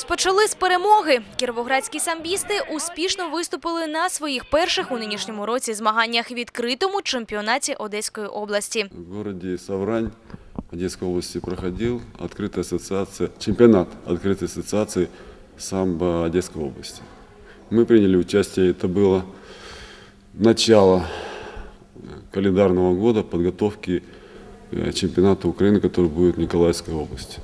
Розпочали з перемоги. Кіровоградські самбісти успішно виступили на своїх перших у нинішньому році змаганнях в відкритому чемпіонаті Одеської області. В городе Саврань Одесской области проходил открытая ассоциация, чемпионат открытой ассоциации самбо Одесской области. Мы приняли участие, это было начало календарного года подготовки э, чемпионата Украины, который будет в Николаевской области.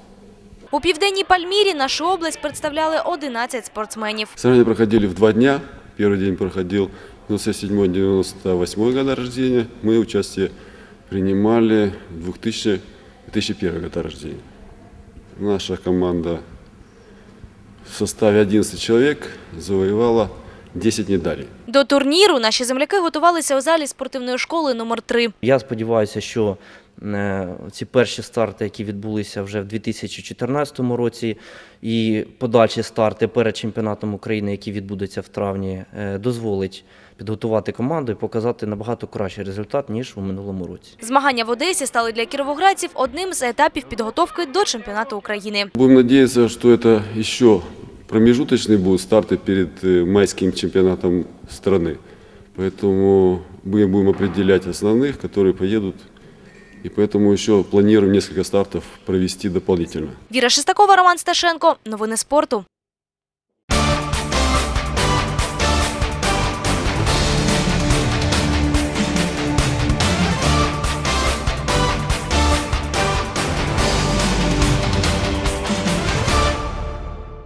У південній Пальмірі нашу область представляли 11 спортсменів. Соревнования проходили в два дня. Первый день проходил 97-98 года рождения. Мы участие принимали 2000 2001 года рождения. Наша команда в составе 11 человек завоевала 10 медалей. До турніру наші земляки готувалися у залі спортивної школи номер 3 Я сподіваюся, що е, ці перші старти, які відбулися вже в 2014 році, і подальші старти перед чемпіонатом України, який відбудеться в травні, е, дозволить підготувати команду і показати набагато кращий результат ніж у минулому році. Змагання в Одесі стали для кіровоградців одним з етапів підготовки до чемпіонату України. Будем надеяться, что это еще промежуточные будут старты перед э, майским чемпионатом страны. Поэтому мы будем определять основных, которые поедут. И поэтому еще планируем несколько стартов провести дополнительно. Віра Шестакова, Роман Сташенко. Новини спорту.